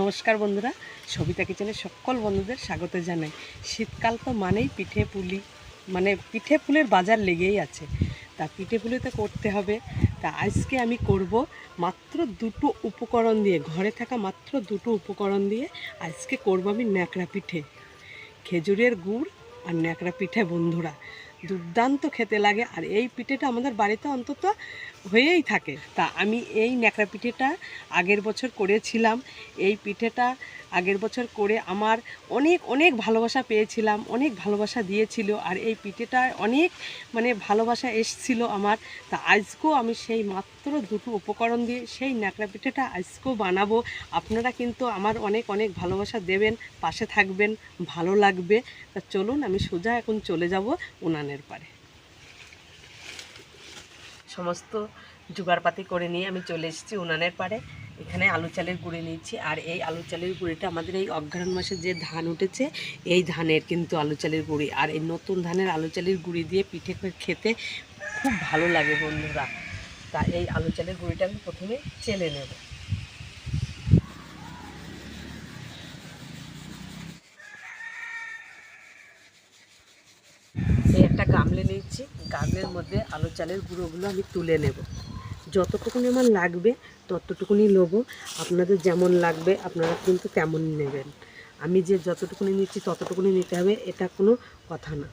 নমস্কার বন্ধুরা, সবিতা কিচেনের সকল বন্ধুদের স্বাগত জানাই। শীতকাল তো মানেই পিঠে পুলি মানে পিঠে ফুলের বাজার লেগেই আছে। তা পিঠে পুলি তো করতে হবে। তা আজকে আমি করব মাত্র দুটো উপকরণ দিয়ে, ঘরে থাকা মাত্র দুটো উপকরণ দিয়ে আজকে করব আমি ন্যাকড়া পিঠে। খেজুরের গুড় আর ন্যাকড়া পিঠে বন্ধুরা। দুর্দান্ত খেতে লাগে আর এই পিঠেটা আমাদের বাড়িতে অন্তত হয়েই থাকে। তা আমি এই ন্যাকড়া পিঠেটা আগের বছর করেছিলাম। এই পিঠেটা আগের বছর করে আমার অনেক অনেক ভালোবাসা পেয়েছিলাম, অনেক ভালোবাসা দিয়েছিল আর এই পিঠেটা অনেক মানে ভালোবাসা এসছিল আমার। তা আজকেও আমি সেই মাত্র দুটো উপকরণ দিয়ে সেই ন্যাকড়া পিঠেটা আজকেও বানাবো। আপনারা কিন্তু আমার অনেক অনেক ভালোবাসা দেবেন, পাশে থাকবেন, ভালো লাগবে। তা চলুন আমি সোজা এখন চলে যাব উনানের পারে। সমস্ত জোগাড়পাতি করে নিয়ে আমি চলে এসেছি উনানের পাড়ে এখানে আলু চালের গুঁড়ি নিয়েছি। আর এই আলু চালের গুঁড়িটা আমাদের এই অঘ্রাণ মাসে যে ধান উঠেছে, এই ধানের কিন্তু আলু চালের গুঁড়ি। আর এই নতুন ধানের আলু চালের গুঁড়ি দিয়ে পিঠে খেতে খুব ভালো লাগে বন্ধুরা। তা এই আলু চালের গুঁড়িটা আমি প্রথমে চেলে নেব। একটা গামলে নিচ্ছি গামলের মধ্যে আলু চালের গুঁড়োগুলো আমি তুলে নেব। যতটুকুনি আমার লাগবে, ততটুকুনি নেব। আপনাদের যেমন লাগবে, আপনারা কিন্তু তেমন নেবেন। আমি যে যতটুকুনি নিচ্ছি, ততটুকুনি নিতে হবে, এটা কোনো কথা না।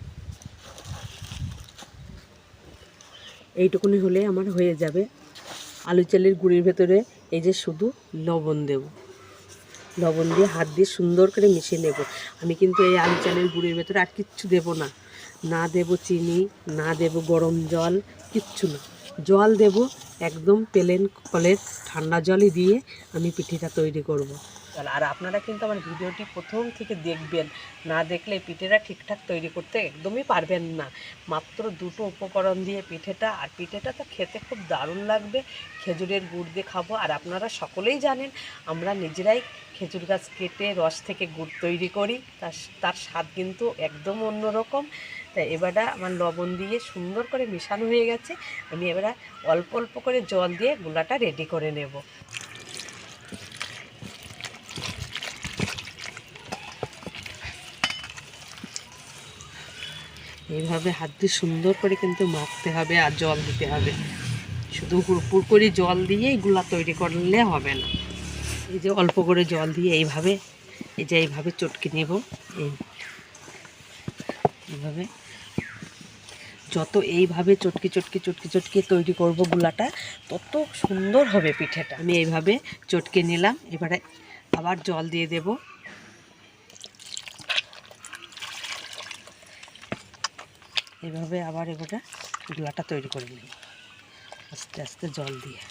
এইটুকুনি হলে আমার হয়ে যাবে। আলু চালের গুঁড়ির ভেতরে এই যে শুধু লবণ দেব। লবণ দিয়ে হাত দিয়ে সুন্দর করে মিশিয়ে নেব। আমি কিন্তু এই আলু চালের গুঁড়ির ভেতরে আর কিচ্ছু দেব না। না দেব চিনি, না দেব গরম জল, কিচ্ছু না। জল দেব একদম প্লেন কলের ঠান্ডা জলই দিয়ে আমি পিঠেটা তৈরি করব। আর আপনারা কিন্তু আমার ভিডিওটি প্রথম থেকে দেখবেন, না দেখলে পিঠেটা ঠিকঠাক তৈরি করতে একদমই পারবেন না। মাত্র দুটো উপকরণ দিয়ে পিঠেটা, আর পিঠেটা তো খেতে খুব দারুণ লাগবে। খেজুরের গুড় দিয়ে খাব। আর আপনারা সকলেই জানেন, আমরা নিজেরাই খেজুর গাছ কেটে রস থেকে গুড় তৈরি করি। তার তার স্বাদ কিন্তু একদম অন্যরকম। তাই এবারটা আমার লবণ দিয়ে সুন্দর করে মেশানো হয়ে গেছে। আমি এবার অল্প অল্প করে জল দিয়ে গুলাটা রেডি করে নেব। এইভাবে হাত দিয়ে সুন্দর করে কিন্তু মাখতে হবে আর জল দিতে হবে। শুধু হুড়পুর করে জল দিয়েই গুলা তৈরি করলে হবে না। এই যে অল্প করে জল দিয়ে এইভাবে, এই যে এইভাবে চটকে নেব। এই, এইভাবে। যত এইভাবে চটকি চটকি চটকি চটকি তৈরি করব গুলাটা, তত সুন্দর হবে পিঠেটা। আমি এইভাবে চটকে নিলাম। এবারে আবার জল দিয়ে দেব। এইভাবে আবার এবারে গুলাটা তৈরি করে নিই। আস্তে আস্তে জল দিয়ে।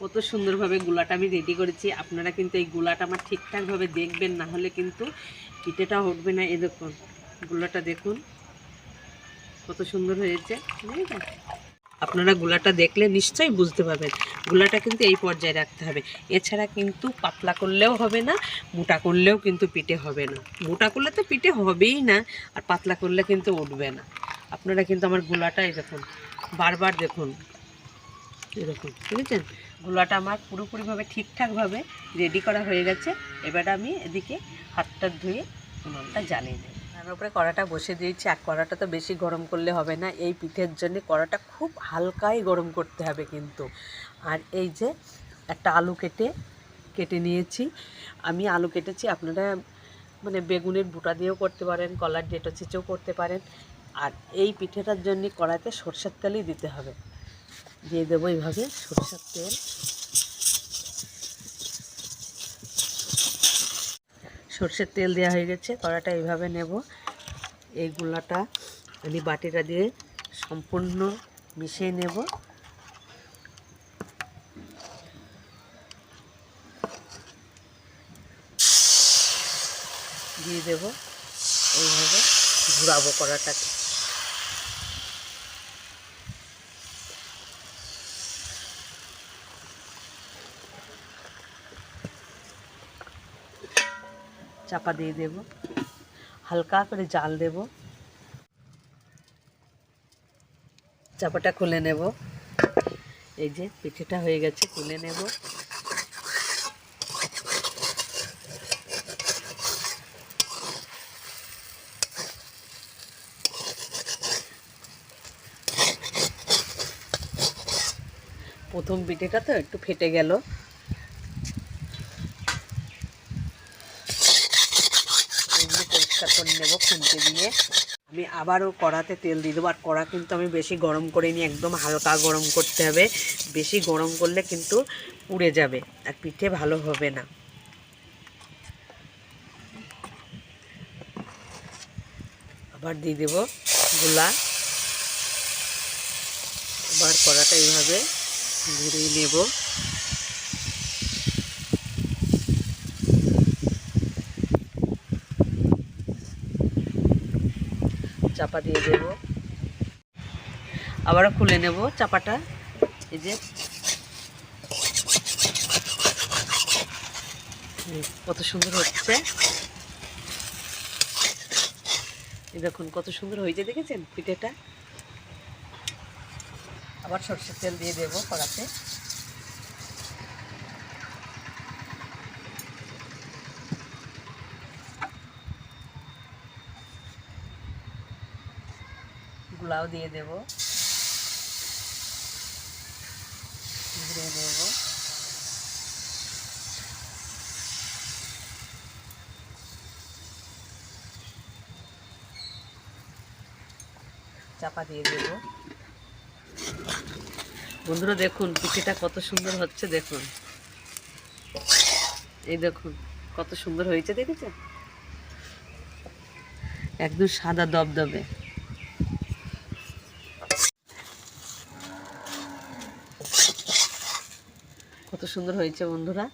কত সুন্দরভাবে গুলাটা আমি রেডি করেছি। আপনারা কিন্তু এই গুলাটা আমার ঠিকঠাকভাবে দেখবেন, না হলে কিন্তু পিঠেটা উঠবে না। এ দেখুন, গুলাটা দেখুন। কত সুন্দর হয়েছে। আপনারা গুলাটা দেখলে নিশ্চয়ই বুঝতে পারবেন। গুলাটা কিন্তু এই পর্যায়ে রাখতে হবে। এছাড়া কিন্তু পাতলা করলেও হবে না, মোটা করলেও কিন্তু পিঠে হবে না। মোটা করলে তো পিঠে হবেই না, আর পাতলা করলে কিন্তু উঠবে না। আপনারা কিন্তু আমার গুলাটা এই দেখুন, বারবার দেখুন। এরকম বুঝেছেন? গোলাটা আমার পুরোপুরিভাবে ঠিকঠাকভাবে রেডি করা হয়ে গেছে। এবার আমি এদিকে হাতটা ধুয়ে উনুনটা জ্বালিয়ে দেব তার উপরে কড়াটা বসে দিয়েছি, আর কড়াটা তো বেশি গরম করলে হবে না। এই পিঠের জন্য কড়াটা খুব হালকাই গরম করতে হবে কিন্তু। আর এই যে একটা আলু কেটে কেটে নিয়েছি। আমি আলু কেটেছি, আপনারা মানে বেগুনের বুটা দিয়েও করতে পারেন, কলার ডেটো চিচেও করতে পারেন। আর এই পিঠেটার জন্য কড়াইতে সরষের তেলই দিতে হবে। দিয়ে দেবো এইভাবে সরষের তেল। সর্ষের তেল দেওয়া হয়ে গেছে, কড়াটা এইভাবে নেব। এই গুলাটা আমি বাটিটা দিয়ে সম্পূর্ণ মিশিয়ে নেব। দিয়ে দেব, এইভাবে ঘুরাবো কড়াটাকে। চাপা দিয়ে দেব। হালকা করে জাল দেব। চাপাটা খুলে নেব। এই যে পিঠেটা হয়ে গেছে, খুলে নেব। প্রথম পিঠেটা তো একটু ফেটে গেল এগুলো পরিষ্কার খুন্তি দিয়ে আমি আবারও কড়াতে তেল দিয়ে দেবো। আর কড়া কিন্তু আমি বেশি গরম করিনি একদম হালকা গরম করতে হবে। বেশি গরম করলে কিন্তু পুড়ে যাবে আর পিঠে ভালো হবে না। আবার দিয়ে দেবো গোলা। আবার কড়াটা এইভাবে ঘুরিয়ে নেব। চাপা দিয়ে দেব। আবারও খুলে নেব চাপাটা। এই যে। কত সুন্দর হচ্ছে। দেখুন কত সুন্দর হয়েছে, দেখেছেন পিঠেটা? আবার সর্ষের তেল দিয়ে দেবো কড়াতে। গুলাও দিয়ে দেব। নেব চাপা দিয়ে দেব। বন্ধুরা দেখুন, পিঠেটা কত সুন্দর হচ্ছে, দেখুন। এই দেখুন, কত সুন্দর হয়েছে, দেখেছেন? একদম সাদা দবদবে। সুন্দর হয়েছে, বন্ধুরা।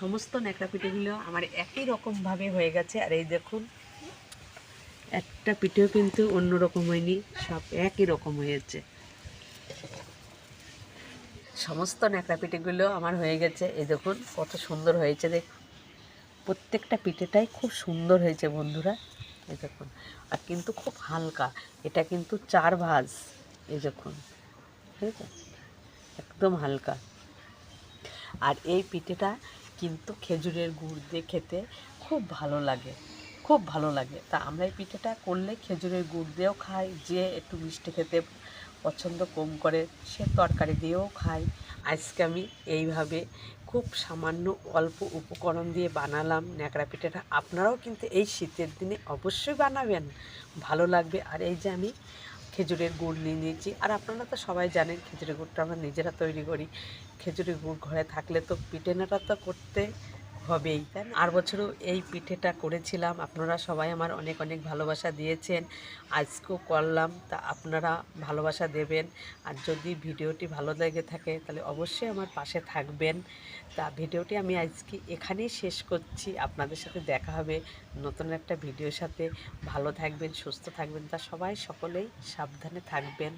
সমস্ত ন্যাকড়া পিঠেগুলো আমার একই রকমভাবে হয়ে গেছে, আর এই দেখুন, একটা পিঠেও কিন্তু অন্য রকম হয়নি, সব একই রকম হয়েছে। সমস্ত ন্যাকড়া পিঠেগুলো আমার হয়ে গেছে। এই দেখুন, কত সুন্দর হয়েছে দেখ। প্রত্যেকটা পিঠেটাই খুব সুন্দর হয়েছে বন্ধুরা। এই দেখুন, আর কিন্তু খুব হালকা। এটা কিন্তু চার ভাজ। এই দেখুন ঠিক আছে একদম হালকা। আর এই পিঠেটা কিন্তু খেজুরের গুড় দিয়ে খেতে খুব ভালো লাগে। খুব ভালো লাগে। তা আমরা এই পিঠেটা করলে খেজুরের গুড় দিয়েও খাই, যে একটু মিষ্টি খেতে পছন্দ কম করে, সে তরকারি দিয়েও খায়। আজকে আমি এইভাবে খুব সামান্য অল্প উপকরণ দিয়ে বানালাম ন্যাকড়া পিঠেটা। আপনারাও কিন্তু এই শীতের দিনে অবশ্যই বানাবেন। ভালো লাগবে। আর এই যে আমি খেজুরের গুড় নিয়ে নিয়েছি, আর আপনারা তো সবাই জানেন খেজুরের গুড়টা আমরা নিজেরা তৈরি করি। খেজুরের গুড় ঘরে থাকলে তো পিঠেনাটা তো করতে হবেই। আর বছরও এই পিঠেটা করেছিলাম। আপনারা সবাই আমার অনেক অনেক ভালোবাসা দিয়েছেন। আজকেও করলাম। তা আপনারা ভালোবাসা দেবেন। আর যদি ভিডিওটি ভালো লেগে থাকে, তাহলে অবশ্যই আমার পাশে থাকবেন। তা ভিডিওটি আমি আজকে এখানেই শেষ করছি। আপনাদের সাথে দেখা হবে নতুন একটা ভিডিওর সাথে। ভালো থাকবেন, সুস্থ থাকবেন। তা সবাই সকলেই সাবধানে থাকবেন।